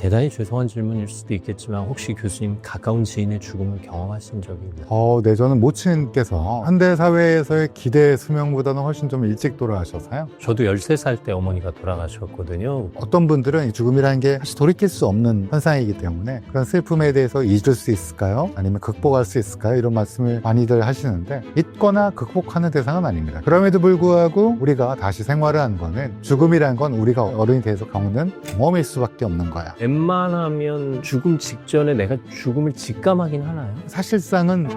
대단히 죄송한 질문일 수도 있겠지만 혹시 교수님 가까운 지인의 죽음을 경험하신 적이 있나요? 어, 네, 저는 모친께서 현대 사회에서의 기대 수명보다는 훨씬 좀 일찍 돌아가셔서요. 저도 13살 때 어머니가 돌아가셨거든요. 어떤 분들은 이 죽음이라는 게 사실 돌이킬 수 없는 현상이기 때문에 그런 슬픔에 대해서 잊을 수 있을까요? 아니면 극복할 수 있을까요? 이런 말씀을 많이들 하시는데 잊거나 극복하는 대상은 아닙니다. 그럼에도 불구하고 우리가 다시 생활을 하는 거는 죽음이라는 건 우리가 어른이 돼서 겪는 경험일 수밖에 없는 거야. 웬만하면 죽음 직전에 내가 죽음을 직감하긴 하나요? 사실상은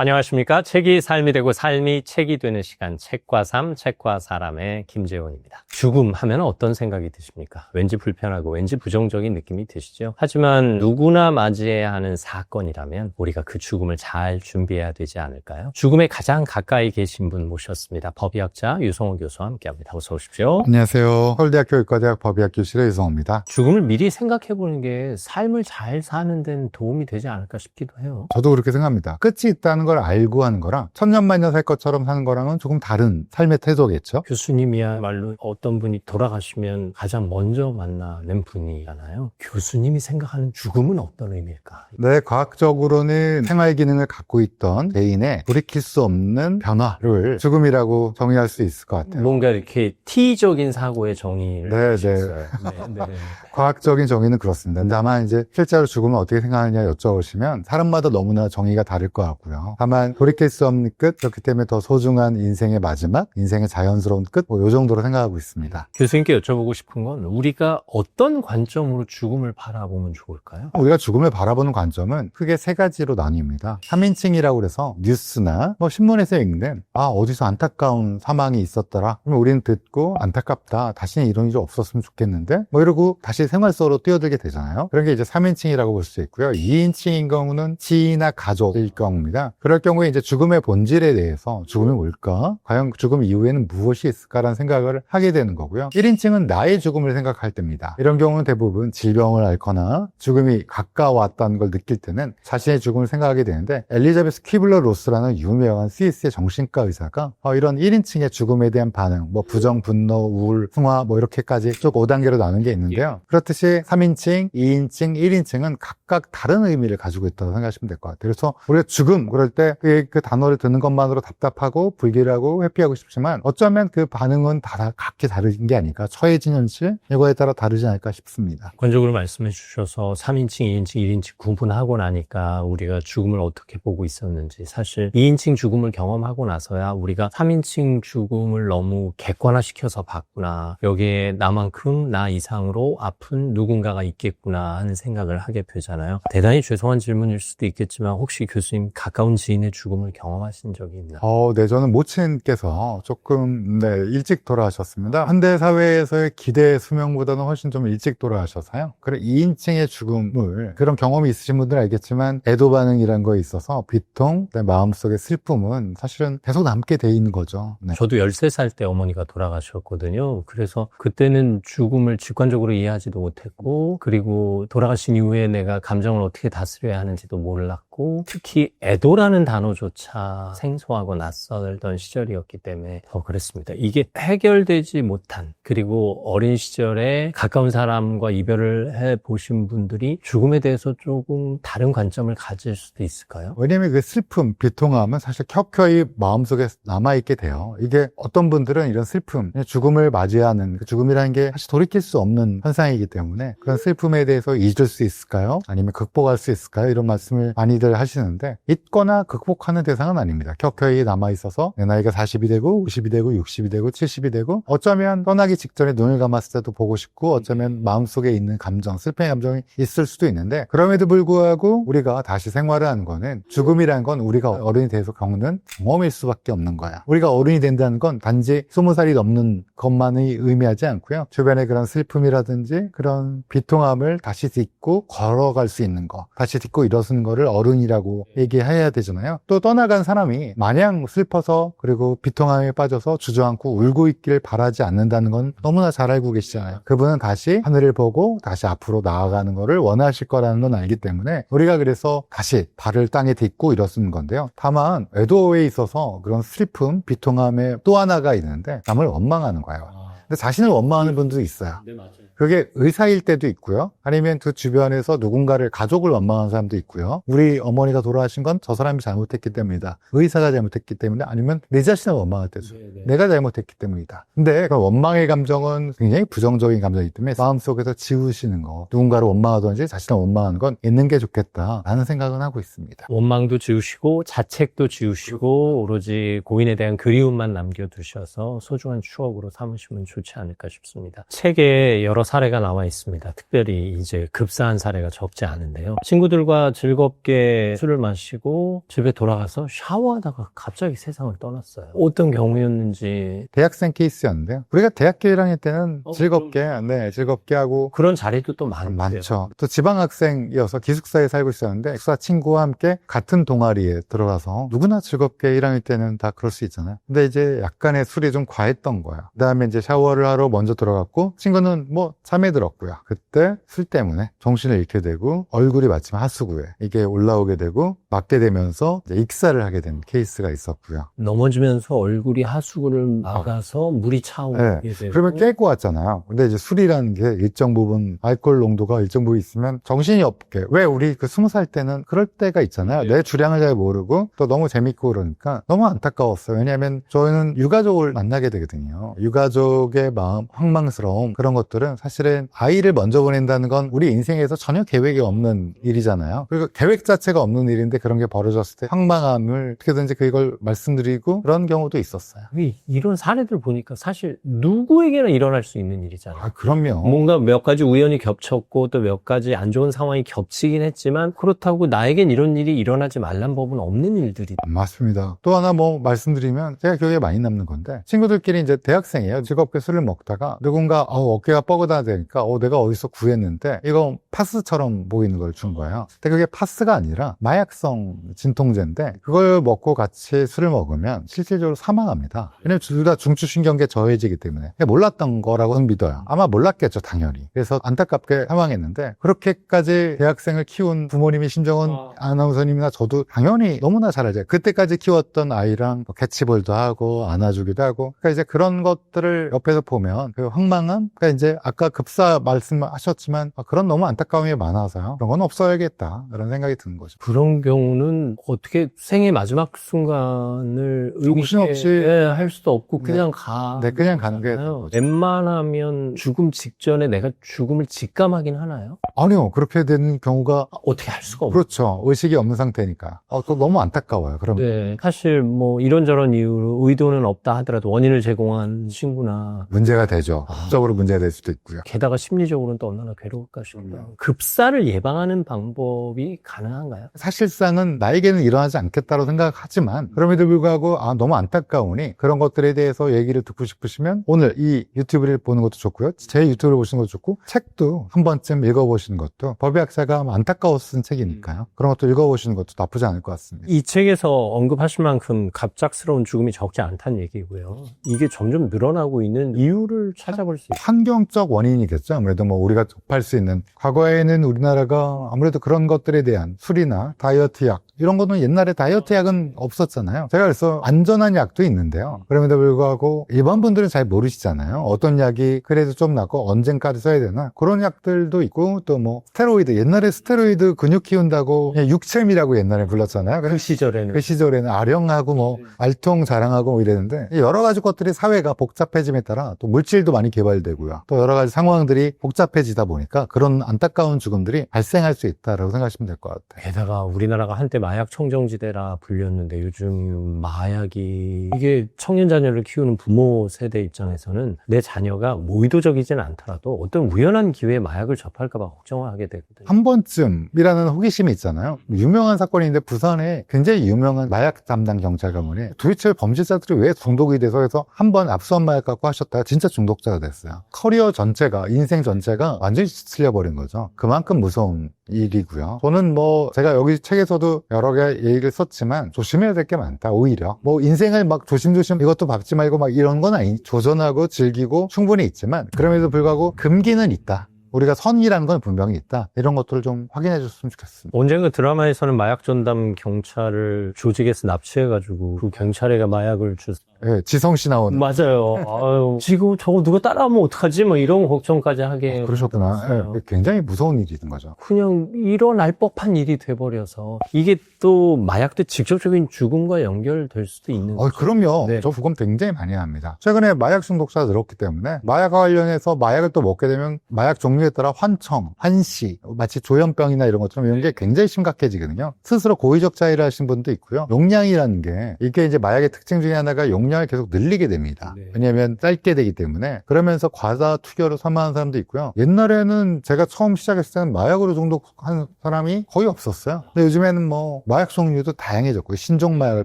안녕하십니까. 책이 삶이 되고 삶이 책이 되는 시간 책과 삶, 책과 사람의 김재원입니다. 죽음 하면 어떤 생각이 드십니까? 왠지 불편하고 왠지 부정적인 느낌이 드시죠? 하지만 누구나 맞이해야 하는 사건이라면 우리가 그 죽음을 잘 준비해야 되지 않을까요? 죽음에 가장 가까이 계신 분 모셨습니다. 법의학자 유성호 교수와 함께 합니다. 어서 오십시오. 안녕하세요. 서울대학교 의과대학 법의학 교실의 유성호입니다. 죽음을 미리 생각해 보는 게 삶을 잘 사는 데는 도움이 되지 않을까 싶기도 해요. 저도 그렇게 생각합니다. 끝이 있다는 걸 알고 하는 거랑 천년만년 살 것처럼 사는 거랑은 조금 다른 삶의 태도겠죠. 교수님이야말로 어떤 분이 돌아가시면 가장 먼저 만나는 분이잖아요. 교수님이 생각하는 죽음은 어떤 의미일까? 네, 과학적으로는 생활 기능을 갖고 있던 개인의 돌이킬 수 없는 변화를 죽음이라고 정의할 수 있을 것 같아요. 뭔가 이렇게 T적인 사고의 정의를 네, 하셨어요. 네, 네. 과학적인 정의는 그렇습니다. 다만 이제 실제로 죽음을 어떻게 생각하느냐 여쭤보시면 사람마다 너무나 정의가 다를 것 같고요. 다만 돌이킬 수 없는 끝, 그렇기 때문에 더 소중한 인생의 마지막, 인생의 자연스러운 끝, 뭐이 정도로 생각하고 있습니다. 교수님께 여쭤보고 싶은 건 우리가 어떤 관점으로 죽음을 바라보면 좋을까요? 우리가 죽음을 바라보는 관점은 크게 세 가지로 나뉩니다. 3인칭이라고 그래서 뉴스나 뭐 신문에서 읽는 아 어디서 안타까운 사망이 있었더라. 그러면 우리는 듣고 안타깝다. 다시는 이런 일이 없었으면 좋겠는데 뭐 이러고 다시 생활 속으로 뛰어들게 되잖아요. 그런 게 이제 3인칭이라고 볼 수 있고요. 2인칭인 경우는 지인이나 가족일 경우입니다. 그럴 경우에 이제 죽음의 본질에 대해서 죽음이 뭘까? 과연 죽음 이후에는 무엇이 있을까라는 생각을 하게 되는 거고요. 1인칭은 나의 죽음을 생각할 때입니다. 이런 경우는 대부분 질병을 앓거나 죽음이 가까웠다는 걸 느낄 때는 자신의 죽음을 생각하게 되는데 엘리자베스 퀴블러 로스라는 유명한 스위스의 정신과 의사가 어, 이런 1인칭의 죽음에 대한 반응, 뭐 부정, 분노, 우울, 승화 뭐 이렇게까지 쭉 5단계로 나눈 게 있는데요. 그렇듯이 3인칭, 2인칭, 1인칭은 각각 다른 의미를 가지고 있다고 생각하시면 될 것 같아요. 그래서 우리가 죽음 그럴 때그 단어를 듣는 것만으로 답답하고 불길하고 회피하고 싶지만 어쩌면 그 반응은 다 각기 다른 게 아닐까. 처해진 현실 이거에 따라 다르지 않을까 싶습니다. 객관적으로 말씀해 주셔서 3인칭, 2인칭, 1인칭 구분하고 나니까 우리가 죽음을 어떻게 보고 있었는지 사실 2인칭 죽음을 경험하고 나서야 우리가 3인칭 죽음을 너무 객관화시켜서 봤구나. 여기에 나만큼 나 이상으로 아픈 누군가가 있겠구나 하는 생각을 하게 되잖아요. 대단히 죄송한 질문일 수도 있겠지만 혹시 교수님 가까운 지인의 죽음을 경험하신 적이 있나요? 어, 네, 저는 모친께서 조금 네, 일찍 돌아가셨습니다. 현대 사회에서의 기대 수명보다는 훨씬 좀 일찍 돌아가셔서요. 그래 2인칭의 죽음을 그런 경험이 있으신 분들 은 알겠지만 애도 반응이란 거에 있어서 비통, 내 마음속의 슬픔은 사실은 계속 남게 돼 있는 거죠. 네. 저도 13살 때 어머니가 돌아가셨거든요. 그래서 그때는 죽음을 직관적으로 이해하지도 못했고, 그리고 돌아가신 이후에 내가 감정을 어떻게 다스려야 하는지도 몰랐고, 특히 애도라는 단어조차 생소하고 낯설던 시절이었기 때문에 더 그랬습니다. 이게 해결되지 못한, 그리고 어린 시절에 가까운 사람과 이별을 해 보신 분들이 죽음에 대해서 조금 다른 관점을 가질 수도 있을까요? 왜냐면 그 슬픔, 비통함은 사실 켜켜이 마음속에 남아있게 돼요. 이게 어떤 분들은 이런 슬픔, 죽음을 맞이하는 그 죽음이라는 게 사실 돌이킬 수 없는 현상이기 때문에 그런 슬픔에 대해서 잊을 수 있을까요? 아니면 극복할 수 있을까요? 이런 말씀을 많이들 하시는데 잊거나 극복하는 대상은 아닙니다. 켜켜이 남아있어서 내 나이가 40이 되고 50이 되고 60이 되고 70이 되고 어쩌면 떠나기 직전에 눈을 감았을 때도 보고 싶고 어쩌면 마음속에 있는 감정, 슬픔의 감정이 있을 수도 있는데 그럼에도 불구하고 우리가 다시 생활을 하는 거는 죽음이라는 건 우리가 어른이 돼서 겪는 경험일 수밖에 없는 거야. 우리가 어른이 된다는 건 단지 20살이 넘는 것만이 의미하지 않고요. 주변의 그런 슬픔이라든지 그런 비통함을 다시 딛고 걸어갈 수 있는 거, 다시 딛고 일어서는 거를 어른이 라고 얘기해야 되잖아요. 또 떠나간 사람이 마냥 슬퍼서 그리고 비통함에 빠져서 주저앉고 울고 있길 바라지 않는다는 건 너무나 잘 알고 계시잖아요. 그분은 다시 하늘을 보고 다시 앞으로 나아가는 거를 원하실 거라는 건 알기 때문에 우리가 그래서 다시 발을 땅에 딛고 일어서는 건데요. 다만 애도에 있어서 그런 슬픔, 비통함에 또 하나가 있는데 남을 원망하는 거예요. 근데 자신을 원망하는 분도 있어요. 네, 맞아요. 그게 의사일 때도 있고요. 아니면 그 주변에서 누군가를 가족을 원망하는 사람도 있고요. 우리 어머니가 돌아가신 건 저 사람이 잘못했기 때문이다. 의사가 잘못했기 때문에 아니면 내 자신을 원망할 때도 네, 내가 잘못했기 때문이다. 근데 그 원망의 감정은 굉장히 부정적인 감정이기 때문에 마음속에서 지우시는 거, 누군가를 원망하든지 자신을 원망하는 건 있는 게 좋겠다라는 생각은 하고 있습니다. 원망도 지우시고 자책도 지우시고 오로지 고인에 대한 그리움만 남겨두셔서 소중한 추억으로 삼으시면 좋지 않을까 싶습니다. 책에 여러 사례가 나와 있습니다. 특별히 이제 급사한 사례가 적지 않은데요. 친구들과 즐겁게 술을 마시고 집에 돌아가서 샤워하다가 갑자기 세상을 떠났어요. 어떤 경우였는지 대학생 케이스였는데요. 우리가 대학교 1학년 때는 어, 즐겁게, 네, 즐겁게 하고 그런 자리도 또 많고요. 많죠. 또 지방 학생이어서 기숙사에 살고 있었는데 기숙사 친구와 함께 같은 동아리에 들어가서 누구나 즐겁게 1학년 때는 다 그럴 수 있잖아요. 근데 이제 약간의 술이 좀 과했던 거야. 그다음에 이제 샤워 를 하러 먼저 들어갔고 친구는 뭐 잠에 들었고요. 그때 술 때문에 정신을 잃게 되고 얼굴이 마침 하수구에 이게 올라오게 되고 맞게 되면서 익사를 하게 된 케이스가 있었고요. 넘어지면서 얼굴이 하수구를 막아서 물이 차오르게 네. 되고 그러면 깨고 왔잖아요. 근데 이제 술이라는 게 일정 부분 알코올 농도가 일정 부분 있으면 정신이 없게 왜 우리 그 스무 살 때는 그럴 때가 있잖아요. 네. 내 주량을 잘 모르고 또 너무 재밌고 그러니까 너무 안타까웠어요. 왜냐하면 저희는 유가족을 만나게 되거든요. 유가족의 마음, 황망스러움 그런 것들은 사실은 아이를 먼저 보낸다는 건 우리 인생에서 전혀 계획이 없는 일이잖아요. 그리고 계획 자체가 없는 일인데 그런 게 벌어졌을 때 황망함을 어떻게든지 그걸 말씀드리고 그런 경우도 있었어요. 이- 이런 사례들 보니까 사실 누구에게나 일어날 수 있는 일이잖아요. 아 그럼요. 뭔가 몇 가지 우연이 겹쳤고 또 몇 가지 안 좋은 상황이 겹치긴 했지만 그렇다고 나에겐 이런 일이 일어나지 말란 법은 없는 일들이 맞습니다. 또 하나 뭐 말씀드리면 제가 기억에 많이 남는 건데 친구들끼리 이제 대학생이에요. 즐겁게 술을 먹다가 누군가 어, 어깨가 뻐근하다 되니까 어, 내가 어디서 구했는데 이거 파스처럼 보이는 걸 준 거예요. 근데 그게 파스가 아니라 마약성 진통제인데 그걸 먹고 같이 술을 먹으면 실질적으로 사망합니다. 왜냐면 둘 다 중추신경계 저해지기 때문에 몰랐던 거라고 는 믿어요. 아마 몰랐겠죠 당연히. 그래서 안타깝게 사망했는데 그렇게까지 대학생을 키운 부모님의 심정은 아. 아나운서님이나 저도 당연히 너무나 잘 알죠. 그때까지 키웠던 아이랑 뭐 캐치볼도 하고 안아주기도 하고. 그러니까 이제 그런 것들을 옆에서 보면 그 황망함. 그러니까 이제 아까 급사 말씀하셨지만 아, 그런 너무 안타까움이 많아서요. 그런 건 없어야겠다. 그런 생각이 드는 거죠. 그런 경우 는 어떻게 생의 마지막 순간을 정신없이 예, 할 수도 없고 네. 그냥 가. 네, 그냥 가는 게요 웬만하면 죽음 직전에 내가 죽음을 직감하긴 하나요? 아니요. 그렇게 되는 경우가 아, 어떻게 할 수가 없 그렇죠. 의식이 없는 상태니까. 어, 또 너무 안타까워요. 그럼 네, 사실 뭐 이런저런 이유로 의도는 없다 하더라도 원인을 제공한 친구나 문제가 되죠. 아. 법적으로 문제가 될 수도 있고요. 게다가 심리적으로는 또 얼마나 괴로울까 싶어요. 그럼요. 급사를 예방하는 방법이 가능한가요? 사실상 은 나에게는 일어나지 않겠다고 생각하지만 그럼에도 불구하고 아 너무 안타까우니 그런 것들에 대해서 얘기를 듣고 싶으시면 오늘 이 유튜브를 보는 것도 좋고요 제 유튜브를 보시는 것도 좋고 책도 한 번쯤 읽어보시는 것도 법의학자가 안타까워서 쓴 책이니까요 그런 것도 읽어보시는 것도 나쁘지 않을 것 같습니다 이 책에서 언급하실 만큼 갑작스러운 죽음이 적지 않다는 얘기고요. 이게 점점 늘어나고 있는 이유를 찾아볼 수 있어요. 환경적 원인이겠죠 아무래도 뭐 우리가 접할 수 있는 과거에는 우리나라가 아무래도 그런 것들에 대한 술이나 다이어트 약 이런 거는 옛날에 다이어트 약은 없었잖아요. 제가 그래서 안전한 약도 있는데요. 그럼에도 불구하고 일반 분들은 잘 모르시잖아요. 어떤 약이 그래도 좀 낫고 언젠까지 써야 되나 그런 약들도 있고 또 뭐 스테로이드 옛날에 스테로이드 근육 키운다고 육체미라고 옛날에 불렀잖아요. 그 시절에는 그 시절에는 아령하고 뭐 알통 자랑하고 뭐 이랬는데 여러 가지 것들이 사회가 복잡해짐에 따라 또 물질도 많이 개발되고요. 또 여러 가지 상황들이 복잡해지다 보니까 그런 안타까운 죽음들이 발생할 수 있다라고 생각하시면 될 것 같아요. 게다가 우리나라가 한때 마약 청정지대라 불렸는데 요즘 마약이 이게 청년 자녀를 키우는 부모 세대 입장에서는 내 자녀가 뭐 의도적이진 않더라도 어떤 우연한 기회에 마약을 접할까봐 걱정하게 되거든요. 한 번쯤이라는 호기심이 있잖아요. 유명한 사건인데 부산에 굉장히 유명한 마약 담당 경찰 가문에 도대체 범죄자들이 왜 중독이 돼서 해서 한 번 압수한 마약 갖고 하셨다가 진짜 중독자가 됐어요. 커리어 전체가 인생 전체가 완전히 틀려버린 거죠. 그만큼 무서운 일이고요. 저는 뭐 제가 여기 책에서도 여러 개 얘기를 썼지만 조심해야 될 게 많다. 오히려 뭐 인생을 막 조심조심 이것도 밟지 말고 막 이런 건 아니. 조전하고 즐기고 충분히 있지만 그럼에도 불구하고 금기는 있다. 우리가 선이라는 건 분명히 있다. 이런 것들을 좀 확인해 줬으면 좋겠습니다. 언젠가 드라마에서는 마약 전담 경찰을 조직에서 납치해가지고 그 경찰에게 마약을 주 예, 지성 씨 나오는. 맞아요. 아유, 지금 저거 누가 따라하면 어떡하지? 뭐 이런 걱정까지 하게. 그러셨구나. 됐어요. 예, 굉장히 무서운 일이 된 거죠. 그냥 일어날 법한 일이 돼버려서 이게 또 마약도 직접적인 죽음과 연결될 수도 있는 어, 거죠. 그럼요. 네. 저 부검 굉장히 많이 합니다. 최근에 마약 중독자가 늘었기 때문에 마약 관련해서 마약을 또 먹게 되면 마약 종류에 따라 환청, 환시, 마치 조현병이나 이런 것처럼 이런 게 굉장히 심각해지거든요. 스스로 고의적 자해를 하신 분도 있고요. 용량이라는 게 이게 이제 마약의 특징 중에 하나가 용 량을 계속 늘리게 됩니다. 네. 왜냐하면 짧게 되기 때문에 그러면서 과다 투여로 사망하는 사람도 있고요. 옛날에는 제가 처음 시작했을 때는 마약으로 중독한 사람이 거의 없었어요. 근데 요즘에는 뭐 마약 종류도 다양해졌고 신종 마약을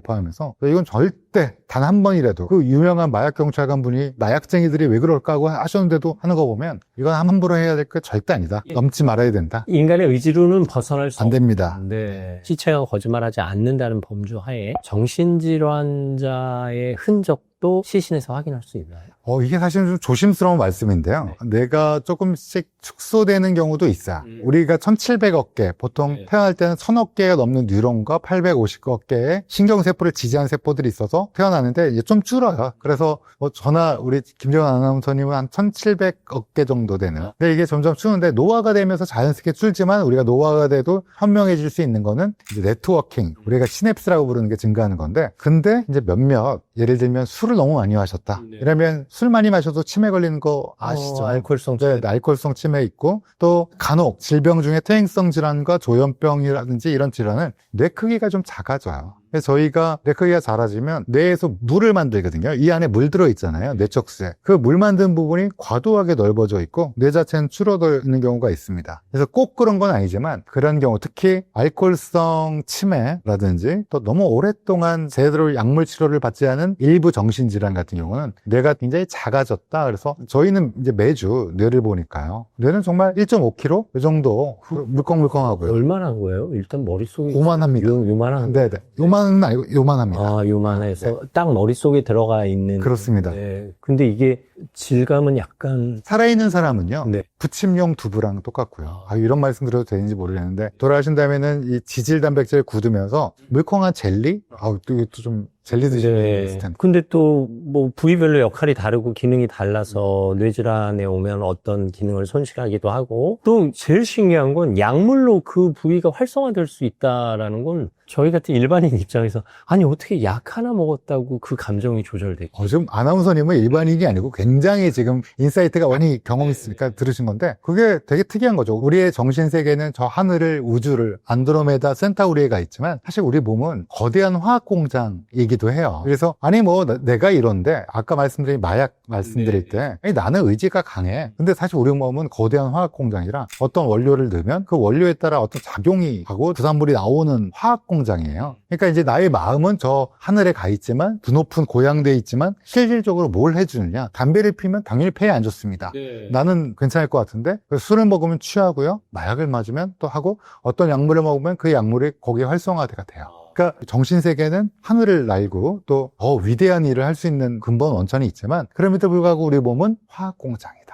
포함해서 이건 절대 단 한 번이라도 그 유명한 마약 경찰관 분이 마약쟁이들이 왜 그럴까 하고 하셨는데도 하는 거 보면 이건 함부로 해야 될 게 절대 아니다. 넘지 말아야 된다. 인간의 의지로는 벗어날 수 안 됩니다. 네. 시체가 거짓말하지 않는다는 범주 하에 정신질환자의 흔적 도 시신에서 확인할 수 있나요? 어, 이게 사실은 좀 조심스러운 말씀인데요. 내가 조금씩 축소되는 경우도 있어요. 음. 우리가 1700억 개, 보통 네. 태어날 때는 1000억 개가 넘는 뉴런과 850억 개의 신경세포를 지지한 세포들이 있어서 태어나는데 이제 좀 줄어요. 그래서 뭐 저나 우리 김정은 아나운서님은 한 1700억 개 정도 되는. 근데 이게 점점 추는데 노화가 되면서 자연스럽게 줄지만 우리가 노화가 돼도 현명해질 수 있는 거는 이제 네트워킹, 우리가 시냅스라고 부르는 게 증가하는 건데 근데 이제 몇몇 예를 들면 술을 너무 많이 마셨다. 네. 이러면 술 많이 마셔도 치매 걸리는 거 아시죠? 어, 알코올성 네, 알코올성 치매 있고 또 간혹 질병 중에 퇴행성 질환과 조현병이라든지 이런 질환은 뇌 크기가 좀 작아져요. 그래서 저희가 뇌 크기가 작아지면 뇌에서 물을 만들거든요. 이 안에 물 들어 있잖아요. 뇌척수에. 그 물 만든 부분이 과도하게 넓어져 있고 뇌 자체는 줄어들 있는 경우가 있습니다. 그래서 꼭 그런 건 아니지만 그런 경우 특히 알코올성 치매라든지 또 너무 오랫동안 제대로 약물 치료를 받지 않은 일부 정신질환 같은 경우는 뇌가 굉장히 작아졌다. 그래서 저희는 이제 매주 뇌를 보니까요. 뇌는 정말 1.5kg 이 정도 물컹물컹하고요. 얼마나 한 거예요? 일단 머릿속에 요만합니다. 요, 요만한 네네. 요만 은 아니고 요만합니다. 아, 요만해서 딱 머릿속에 들어가 있는 그렇습니다. 네. 근데 이게 질감은 약간 살아있는 사람은요. 네. 부침용 두부랑 똑같고요. 아, 이런 말씀 드려도 되는지 모르겠는데 돌아가신 다음에는 이 지질 단백질을 굳으면서 물컹한 젤리? 아우 또 이것도 좀 젤리 드시는 네. 비슷한. 근데 또 뭐 부위별로 역할이 다르고 기능이 달라서 뇌질환에 오면 어떤 기능을 손실하기도 하고 또 제일 신기한 건 약물로 그 부위가 활성화될 수 있다라는 건 저희 같은 일반인 입장에서 아니 어떻게 약 하나 먹었다고 그 감정이 조절돼? 어, 지금 아나운서님은 일반인이 아니고 굉장히 지금 인사이트가 많이 경험 있으니까 들으신 건데 그게 되게 특이한 거죠. 우리의 정신 세계는 저 하늘을 우주를 안드로메다 센타우리에가 있지만 사실 우리 몸은 거대한 화학 공장이기도 해요. 그래서 아니 뭐 나- 내가 이런데 아까 말씀드린 마약 말씀드릴 때 아니, 나는 의지가 강해. 근데 사실 우리 몸은 거대한 화학 공장이라 어떤 원료를 넣으면 그 원료에 따라 어떤 작용이 하고 부산물이 나오는 화학 공장 이에요. 그러니까 이제 나의 마음은 저 하늘에 가 있지만 드높은 고향돼 있지만 실질적으로 뭘 해주느냐? 담배를 피면 당연히 폐에 안 좋습니다. 나는 괜찮을 것 같은데 술을 먹으면 취하고요. 마약을 맞으면 또 하고 어떤 약물을 먹으면 그 약물이 거기에 활성화가 돼요. 그러니까 정신 세계는 하늘을 날고 또 더 위대한 일을 할 수 있는 근본 원천이 있지만 그럼에도 불구하고 우리 몸은 화학 공장이다.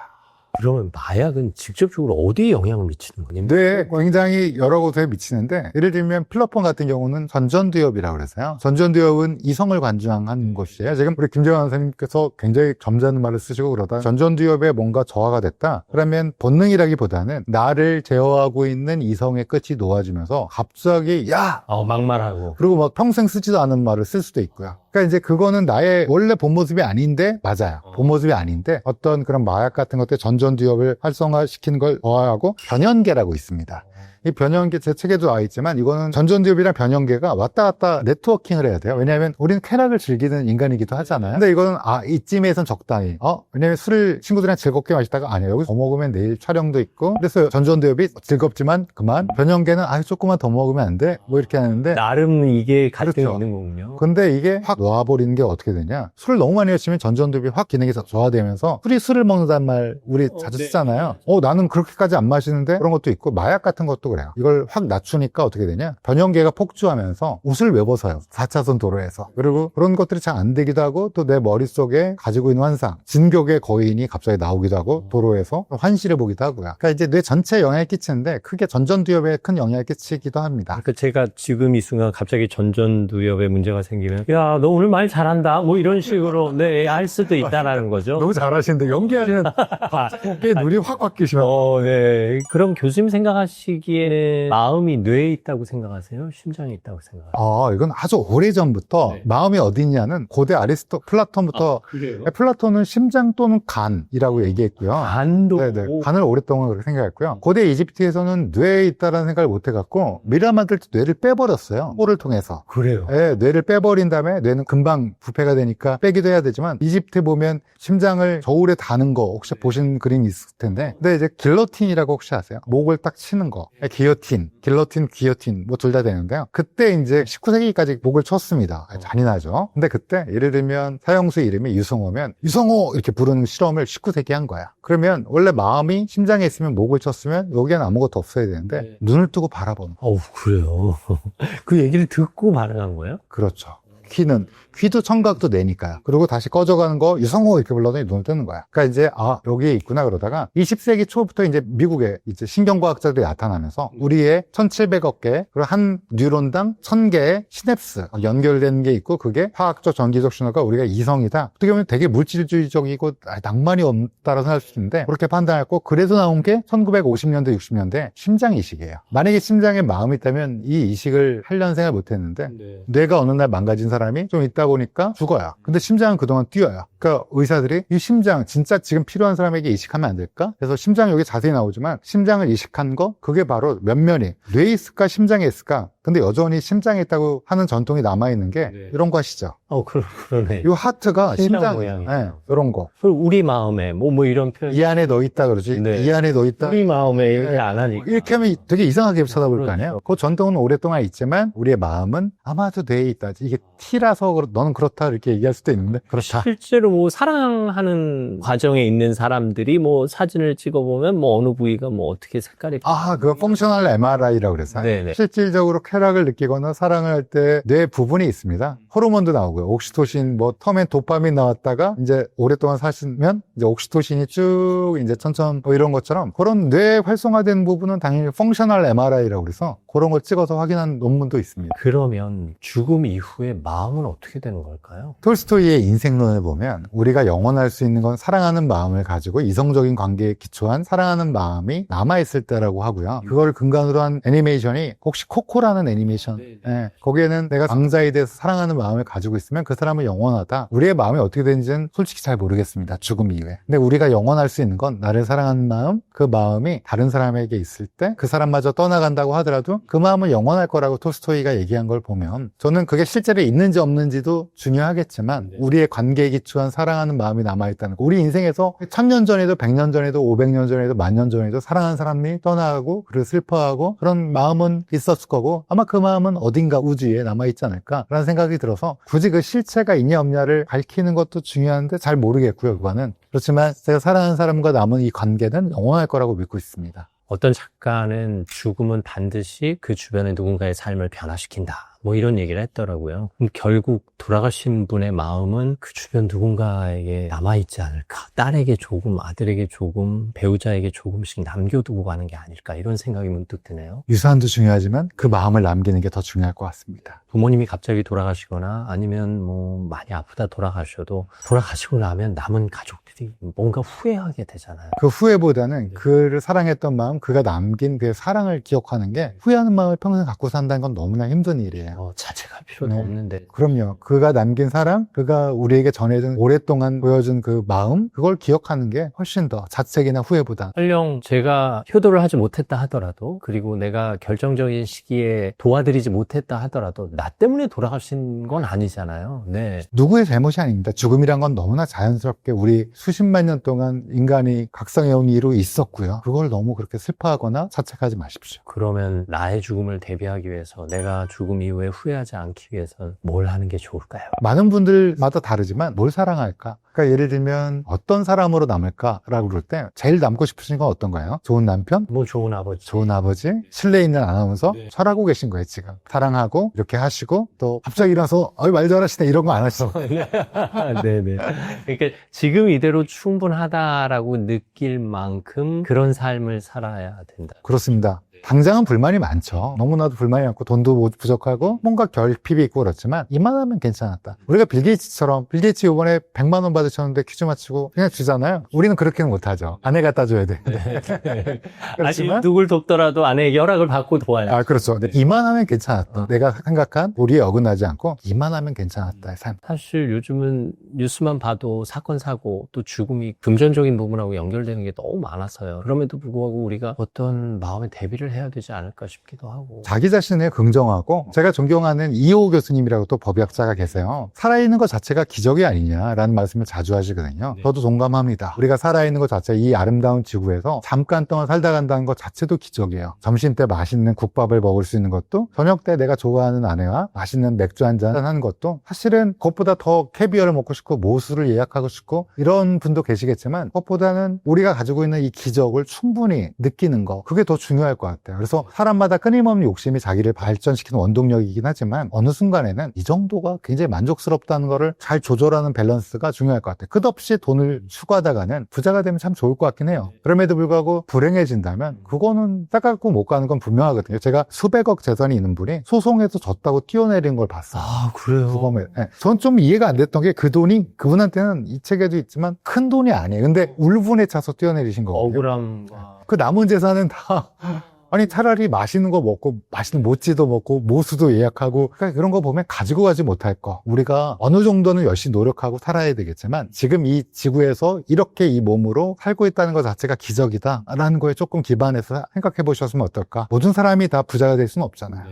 그러면 마약은 직접적으로 어디에 영향을 미치는 거냐? 뇌에 굉장히 여러 곳에 미치는데 예를 들면 필로폰 같은 경우는 전전두엽이라고 그래서요. 전전두엽은 이성을 관장하는 곳이에요. 지금 우리 김재환 선생님께서 굉장히 점잖은 말을 쓰시고 그러다 전전두엽에 뭔가 저하가 됐다. 그러면 본능이라기보다는 나를 제어하고 있는 이성의 끝이 놓아지면서 갑자기 야 어, 막말하고. 그리고 막 평생 쓰지도 않은 말을 쓸 수도 있고요. 그러니까 이제 그거는 나의 원래 본 모습이 아닌데 맞아요. 본 모습이 아닌데 어떤 그런 마약 같은 것들 전전두엽을 활성화시키는 걸 더하고 변연계라고 있습니다. 이 변연계 제 책에도 나와 있지만 이거는 전전두엽이랑 변연계가 왔다 갔다 네트워킹을 해야 돼요. 왜냐하면 우리는 쾌락을 즐기는 인간이기도 하잖아요. 근데 이거는 아 이쯤에선 적당히 어 왜냐면 술을 친구들이랑 즐겁게 마시다가 아니야 여기 더 먹으면 내일 촬영도 있고 그래서 전전두엽이 즐겁지만 그만 변연계는 아 조금만 더 먹으면 안 돼 뭐 이렇게 하는데 나름 이게 갈등이 그렇죠. 있는 거군요. 근데 이게 확 놓아버리는 게 어떻게 되냐? 술을 너무 많이 마시면 전전두엽이 확 기능이 저하되면서 술이 술을 먹는다는 말 우리 어, 자주 네. 쓰잖아요. 어, 나는 그렇게까지 안 마시는데 그런 것도 있고 마약 같은 것도 그래요. 이걸 확 낮추니까 어떻게 되냐? 변형계가 폭주하면서 옷을 왜 벗어요? 4차선 도로에서. 그리고 그런 것들이 잘 안 되기도 하고 또 내 머릿속에 가지고 있는 환상, 진격의 거인이 갑자기 나오기도 하고 도로에서 환시를 보기도 하고요. 그러니까 이제 뇌 전체에 영향을 끼치는데 크게 전전두엽에 큰 영향을 끼치기도 합니다. 그러니까 제가 지금 이 순간 갑자기 전전두엽에 문제가 생기면 야 너 오늘 말 잘한다 뭐 이런 식으로 네 할 수도 있다라는 거죠. 너무 잘하시는데 연기하시는 갑자기 눈이 확 바뀌시면 어, 네. 그럼 교수님 생각하시기 에는 마음이 뇌에 있다고 생각하세요? 심장에 있다고 생각하세요? 아, 이건 아주 오래 전부터 네. 마음이 어디 있냐는 고대 아리스토 플라톤부터 그래요? 플라톤은 심장 또는 간이라고 얘기했고요. 간도 네네. 간을 오랫동안 그렇게 생각했고요. 고대 이집트에서는 뇌에 있다라는 생각을 못 해갖고 미라 만들 때 뇌를 빼버렸어요. 코를 통해서. 그래요. 예, 뇌를 빼버린 다음에 뇌는 금방 부패가 되니까 빼기도 해야 되지만 이집트 보면 심장을 저울에 다는 거 혹시 보신 그림이 있을 텐데 근데 이제 길러틴이라고 혹시 아세요? 목을 딱 치는 거 기어틴, 길러틴, 기어틴 뭐 둘 다 되는데요 그때 이제 19세기까지 목을 쳤습니다 잔인하죠 근데 그때 예를 들면 사형수 이름이 유성호면 유성호 이렇게 부르는 실험을 19세기 한 거야 그러면 원래 마음이 심장에 있으면 목을 쳤으면 여기엔 아무것도 없어야 되는데 네. 눈을 뜨고 바라보는 거 어우, 그래요. 그 얘기를 듣고 반응한 거예요? 그렇죠. 귀는 귀도 청각도 내니까요. 그리고 다시 꺼져가는 거 유성호 이렇게 불러더니 눈을 뜨는 거야. 그러니까 이제 아 여기에 있구나 그러다가 20세기 초부터 이제 미국에 이제 신경과학자들이 나타나면서 우리의 1,700억 개 그리고 한 뉴런당 1,000개의 시냅스 연결된 게 있고 그게 화학적 전기적 신호가 우리가 이성이다. 어떻게 보면 되게 물질주의적이고 아, 낭만이 없다라고 생각할 수 있는데 그렇게 판단했고 그래서 나온 게 1950년대 60년대 심장 이식이에요. 만약에 심장에 마음이 있다면 이 이식을 하려는 생각을 못했는데 네. 뇌가 어느 날 망가진 사람이 좀 있다 보니까 죽어요. 근데 심장은 그동안 뛰어요. 그러니까 의사들이 이 심장 진짜 지금 필요한 사람에게 이식하면 안 될까? 그래서 심장 여기 자세히 나오지만 심장을 이식한 거 그게 바로 몇 면이 뇌에 있을까 심장에 있을까? 근데 여전히 심장에 있다고 하는 전통이 남아 있는 게 네. 이런 거 아시죠? 어, 그, 그러네. 이 하트가 심장 모양이에요. 네, 이런 거. 그리고 우리 마음에, 뭐, 뭐 이런 표현. 이 안에 너 있다 그러지. 네. 이 안에 너 있다. 우리 마음에 이렇게 안 하니까. 이렇게 하면 되게 이상하게 쳐다볼 그렇죠. 거 아니에요? 그 전통은 오랫동안 있지만 우리의 마음은 아마도 뇌에 있다. 이게 T라서 그렇- 너는 그렇다 이렇게 얘기할 수도 있는데 그렇다. 실제로 뭐 사랑하는 과정에 있는 사람들이 뭐 사진을 찍어보면 뭐 어느 부위가 뭐 어떻게 색깔이 아, 그거 펑셔널 MRI라고 그래서 네네. 실질적으로 쾌락을 느끼거나 사랑을 할 때 뇌 부분이 있습니다. 호르몬도 나오고요. 옥시토신, 뭐 텀엔 도파민 나왔다가 이제 오랫동안 사시면 이제 옥시토신이 쭉 이제 천천 뭐 이런 것처럼 그런 뇌 활성화된 부분은 당연히 펑셔널 MRI라고 그래서 그런 걸 찍어서 확인한 논문도 있습니다. 그러면 죽음 이후에 마음은 어떻게 되는 걸까요? 톨스토이의 인생론을 보면 우리가 영원할 수 있는 건 사랑하는 마음을 가지고 이성적인 관계에 기초한 사랑하는 마음이 남아있을 때라고 하고요. 그걸 근간으로 한 애니메이션이 혹시 코코라는 애니메이션 네, 예, 거기에는 내가 강자에 대해서 사랑하는 마음을 가지고 있으면 그 사람은 영원하다. 우리의 마음이 어떻게 되는지는 솔직히 잘 모르겠습니다. 죽음 이후에. 근데 우리가 영원할 수 있는 건 나를 사랑하는 마음, 그 마음이 다른 사람에게 있을 때 그 사람마저 떠나간다고 하더라도 그 마음은 영원할 거라고 톨스토이가 얘기한 걸 보면 저는 그게 실제로 있는지 없는지도 중요하겠지만 네. 우리의 관계에 기초한 사랑하는 마음이 남아있다는 거. 우리 인생에서 천년 전에도 백년 전에도 오백 년 전에도 만 년 전에도 사랑하는 사람이 떠나가고 그를 슬퍼하고 그런 마음은 있었을 거고 아마 그 마음은 어딘가 우주에 남아있지 않을까라는 생각이 들어서 굳이 그 실체가 있냐 없냐를 밝히는 것도 중요한데 잘 모르겠고요 그거는 그렇지만 제가 사랑하는 사람과 남은 이 관계는 영원할 거라고 믿고 있습니다 어떤 작가는 죽음은 반드시 그 주변의 누군가의 삶을 변화시킨다. 뭐 이런 얘기를 했더라고요. 그럼 결국 돌아가신 분의 마음은 그 주변 누군가에게 남아있지 않을까. 딸에게 조금, 아들에게 조금, 배우자에게 조금씩 남겨두고 가는 게 아닐까. 이런 생각이 문득 드네요. 유산도 중요하지만 그 마음을 남기는 게 더 중요할 것 같습니다 부모님이 갑자기 돌아가시거나 아니면 뭐 많이 아프다 돌아가셔도 돌아가시고 나면 남은 가족 들이 뭔가 후회하게 되잖아요. 그 후회보다는 그를 사랑했던 마음 그가 남긴 그 사랑을 기억하는 게 후회하는 마음을 평생 갖고 산다는 건 너무나 힘든 일이에요 어, 자책할 필요도 네. 없는데 그럼요. 그가 남긴 사랑, 그가 우리에게 전해준 오랫동안 보여준 그 마음, 그걸 기억하는 게 훨씬 더 자책이나 후회보다. 설령 제가 효도를 하지 못했다 하더라도 그리고 내가 결정적인 시기에 도와드리지 못했다 하더라도 나 때문에 돌아가신 건 아니잖아요. 네. 누구의 잘못이 아닙니다. 죽음이란 건 너무나 자연스럽게 우리 수십만 년 동안 인간이 각성해온 이로 있었고요. 그걸 너무 그렇게 슬퍼하거나 자책하지 마십시오. 그러면 나의 죽음을 대비하기 위해서 내가 죽음 이후에 후에 후회하지 않기 위해서 뭘 하는 게 좋을까요? 많은 분들마다 다르지만 뭘 사랑할까? 그러니까 예를 들면 어떤 사람으로 남을까라고 그럴 때 제일 남고 싶으신 건 어떤 거예요? 좋은 남편? 뭐 좋은 아버지. 좋은 아버지? 실내에 있는 아나운서? 네. 철하고 계신 거예요, 지금. 사랑하고, 이렇게 하시고, 또 갑자기 일어나서, 어이, 말 잘하시네, 이런 거 안 하시고. 네네. 그러니까 지금 이대로 충분하다라고 느낄 만큼 그런 삶을 살아야 된다. 그렇습니다. 당장은 불만이 많죠. 너무나도 불만이 많고 돈도 못- 부족하고 뭔가 결핍이 있고 그렇지만 이만하면 괜찮았다. 우리가 빌 게이츠처럼 빌 게이츠 이번에 100만 원 받으셨는데 퀴즈 맞히고 그냥 주잖아요. 우리는 그렇게는 못하죠. 아내 갖다 줘야 돼. 아니 그렇지만 누굴 돕더라도 아내에게 허락을 받고 도와야. 아 그렇죠. 근데 이만하면 괜찮았다. 어. 내가 생각한 우리에 어긋나지 않고 이만하면 괜찮았다의 삶. 사실 요즘은 뉴스만 봐도 사건 사고 또 죽음이 금전적인 부분하고 연결되는 게 너무 많아서요. 그럼에도 불구하고 우리가 어떤 마음의 대비를 해야 되지 않을까 싶기도 하고. 자기 자신을 긍정하고 제가 존경하는 이호 교수님이라고 또 법의학자가 계세요. 살아있는 것 자체가 기적이 아니냐라는 말씀을 자주 하시거든요. 네. 저도 동감합니다. 우리가 살아있는 것 자체 이 아름다운 지구에서 잠깐 동안 살다 간다는 것 자체도 기적이에요. 점심 때 맛있는 국밥을 먹을 수 있는 것도 저녁 때 내가 좋아하는 아내와 맛있는 맥주 한 잔 하는 것도 사실은 그것보다 더 캐비어를 먹고 싶고 모수를 예약하고 싶고 이런 분도 계시겠지만 그것보다는 우리가 가지고 있는 이 기적을 충분히 느끼는 거 그게 더 중요할 것 같아요. 그래서 사람마다 끊임없는 욕심이 자기를 발전시키는 원동력이긴 하지만 어느 순간에는 이 정도가 굉장히 만족스럽다는 거를 잘 조절하는 밸런스가 중요할 것 같아요. 끝없이 돈을 추구하다가는 부자가 되면 참 좋을 것 같긴 해요. 그럼에도 불구하고 불행해진다면 그거는 닦아고 못 가는 건 분명하거든요. 제가 수백억 재산이 있는 분이 소송에서 졌다고 뛰어내린 걸 봤어요. 아 그래요. 부검에. 네. 전좀 이해가 안 됐던 게 그 돈이 그분한테는 이 책에도 있지만 큰 돈이 아니에요. 근데 울분에 차서 뛰어내리신 거거든요. 억울함과 그 남은 재산은 다 아니 차라리 맛있는 거 먹고 맛있는 모찌도 먹고 모수도 예약하고 그러니까 그런 거 보면 가지고 가지 못할 거. 우리가 어느 정도는 열심히 노력하고 살아야 되겠지만 지금 이 지구에서 이렇게 이 몸으로 살고 있다는 것 자체가 기적이다라는 거에 조금 기반해서 생각해 보셨으면 어떨까? 모든 사람이 다 부자가 될 수는 없잖아요.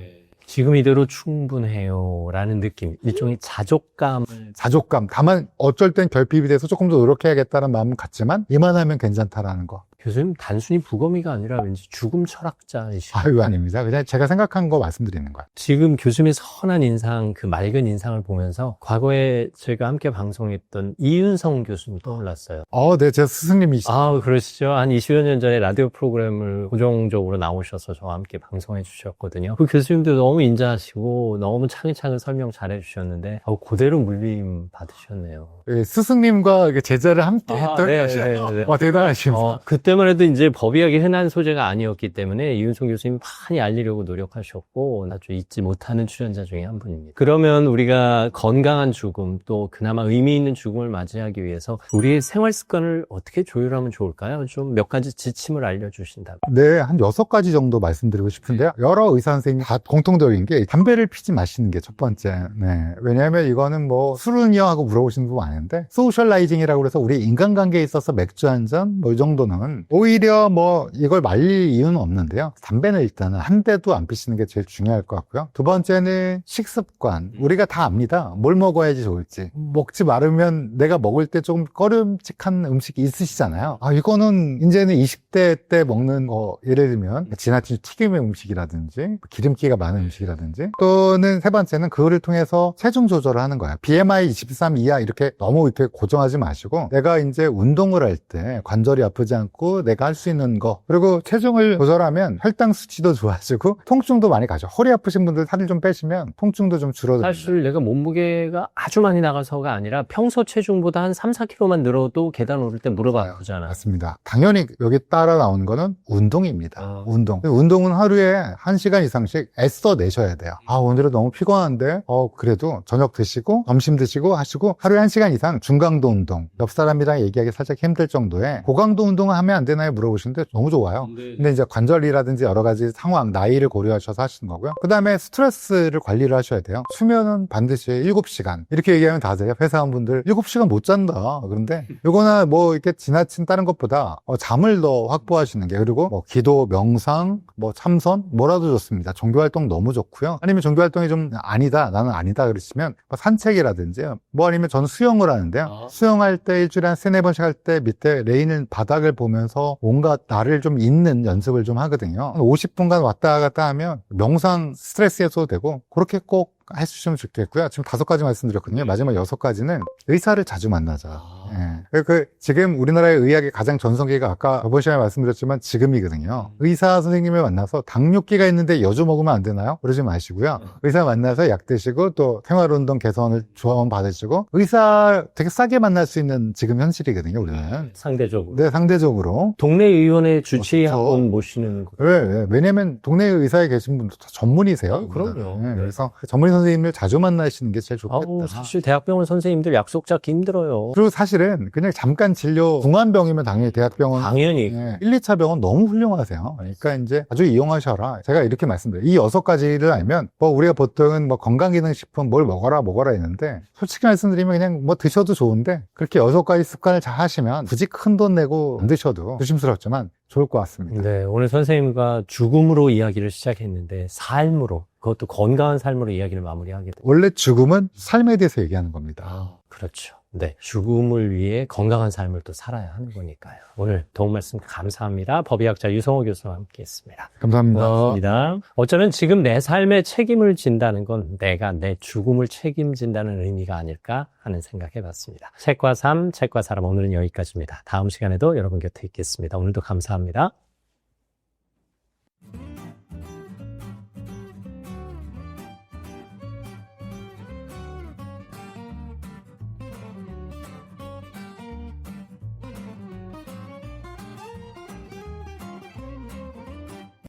지금 이대로 충분해요 라는 느낌, 일종의 자족감을 자족감. 다만 어쩔 땐 결핍이 돼서 조금 더 노력해야겠다는 마음은 같지만 이만하면 괜찮다라는 거 교수님 단순히 부검이가 아니라 왠지 죽음 철학자이시고 아유 아닙니다 그냥 제가 생각한 거 말씀드리는 거예요 지금 교수님의 선한 인상, 그 맑은 인상을 보면서 과거에 제가 함께 방송했던 이윤성 교수님 떠올랐어요. 어, 네, 제 스승님이시죠. 아, 그러시죠. 한 20여 년 전에 라디오 프로그램을 고정적으로 나오셔서 저와 함께 방송해 주셨거든요. 그 교수님도 너무 인자하시고 너무 차근차근 설명 잘해 주셨는데 어, 그대로 물림 받으셨네요. 예, 스승님과 이렇게 제자를 함께 아, 했던 네, 네, 네. 와 대단하십니다. 어, 그때 만 해도 이제 법의학이 흔한 소재가 아니었기 때문에 이윤성 교수님이 많이 알리려고 노력하셨고 나좀 잊지 못하는 출연자 중에 한 분입니다. 그러면 우리가 건강한 죽음 또 그나마 의미 있는 죽음을 맞이하기 위해서 우리의 생활 습관을 어떻게 조율하면 좋을까요? 좀 몇 가지 지침을 알려주신다면. 네, 한 여섯 가지 정도 말씀드리고 싶은데요. 여러 의사 선생님이 다 공통적인 게 담배를 피지 마시는 게 첫 번째. 네. 왜냐하면 이거는 뭐 술은요 하고 물어보시는 분 많은데 소셜라이징이라고 그래서 우리 인간관계에 있어서 맥주 한 잔 뭐 이 정도는 오히려 뭐 이걸 말릴 이유는 없는데요. 담배는 일단은 한 대도 안 피시는 게 제일 중요할 것 같고요. 두 번째는 식습관. 우리가 다 압니다. 뭘 먹어야지 좋을지. 먹지 말으면 내가 먹을 때 조금 꺼름칙한 음식이 있으시잖아요. 아, 이거는 이제는 20대 때 먹는 거, 예를 들면 지나친 튀김의 음식이라든지 기름기가 많은 음식이라든지 또는 세 번째는 그거를 통해서 체중 조절을 하는 거예요. BMI 23 이하 이렇게 너무 이렇게 고정하지 마시고 내가 이제 운동을 할 때 관절이 아프지 않고 내가 할 수 있는 거 그리고 체중을 조절하면 혈당 수치도 좋아지고 통증도 많이 가죠. 허리 아프신 분들 살을 좀 빼시면 통증도 좀 줄어듭니다. 사실 내가 몸무게가 아주 많이 나가서가 아니라 평소 체중보다 한 3, 4kg만 늘어도 계단 오를 때 무릎 아프잖아. 맞습니다. 당연히 여기 따라 나오는 거는 운동입니다. 어. 운동. 운동은 하루에 1시간 이상씩 애써 내셔야 돼요. 아, 오늘은 너무 피곤한데, 어, 그래도 저녁 드시고, 점심 드시고 하시고, 하루에 1시간 이상 중강도 운동. 옆 사람이랑 얘기하기 살짝 힘들 정도의 고강도 운동을 하면 안 되나요? 물어보시는데 너무 좋아요. 근데 이제 관절이라든지 여러 가지 상황, 나이를 고려하셔서 하시는 거고요. 그 다음에 스트레스를 관리를 하셔야 돼요. 수면은 반드시 7시간. 이렇게 얘기하면 다 아세요. 회사원분들 7시간 못 잔다. 그런데 요거나 뭐 이렇게 지나친 다른 것보다 어, 잠을 더 확보하시는 게 그리고 뭐 기도, 명상, 뭐 참선 뭐라도 좋습니다. 종교활동 너무 좋고요. 아니면 종교활동이 좀 아니다. 나는 아니다. 그러시면 뭐 산책이라든지 뭐 아니면 저는 수영을 하는데요. 아. 수영할 때 일주일에 한 세네 번씩 할 때 밑에 레인을 바닥을 보면서 하면서 뭔가 나를 좀 잊는 연습을 좀 하거든요. 50분간 왔다 갔다 하면 명상 스트레스 해소도 되고 그렇게 꼭 해주시면 좋겠고요. 지금 다섯 가지 말씀드렸거든요. 마지막 여섯 가지는 의사를 자주 만나자. 아. 예. 그 지금 우리나라의 의학의 가장 전성기가 아까 저번 시간에 말씀드렸지만 지금이거든요. 의사 선생님을 만나서 당뇨기가 있는데 여주 먹으면 안 되나요? 그러지 마시고요. 의사 만나서 약 드시고 또 생활운동 개선을 조언 받으시고 의사 되게 싸게 만날 수 있는 지금 현실이거든요. 우리는. 상대적으로. 네, 상대적으로. 동네 의원의 주치의학원 그렇죠. 모시는 거. 왜, 왜? 왜냐면 동네 의사에 계신 분도 다 전문이세요. 아, 그럼요. 네, 네. 그래서 전문의 선생님을 자주 만나시는 게 제일 좋겠다. 아우, 사실 대학병원 선생님들 약속 잡기 힘들어요. 그리고 사실 은 그냥 잠깐 진료 중환병이면 당연히 대학병원 당연히. 예, 1, 2차 병원 너무 훌륭하세요. 그러니까 이제 아주 이용하셔라. 제가 이렇게 말씀드려요. 이 여섯 가지를 알면 뭐 우리가 보통은 뭐 건강기능식품 뭘 먹어라 먹어라 했는데 솔직히 말씀드리면 그냥 뭐 드셔도 좋은데 그렇게 여섯 가지 습관을 잘 하시면 굳이 큰 돈 내고 안 드셔도 조심스럽지만 좋을 것 같습니다. 네, 오늘 선생님과 죽음으로 이야기를 시작했는데 삶으로 그것도 건강한 삶으로 이야기를 마무리하게 됩니다. 원래 죽음은 삶에 대해서 얘기하는 겁니다. 아, 그렇죠. 네, 죽음을 위해 건강한 삶을 또 살아야 하는 거니까요. 오늘 도움 말씀 감사합니다. 법의학자 유성호 교수와 함께했습니다. 감사합니다. 고맙습니다. 어쩌면 지금 내 삶에 책임을 진다는 건 내가 내 죽음을 책임진다는 의미가 아닐까 하는 생각해 봤습니다. 책과 삶, 책과 사람 오늘은 여기까지입니다. 다음 시간에도 여러분 곁에 있겠습니다. 오늘도 감사합니다.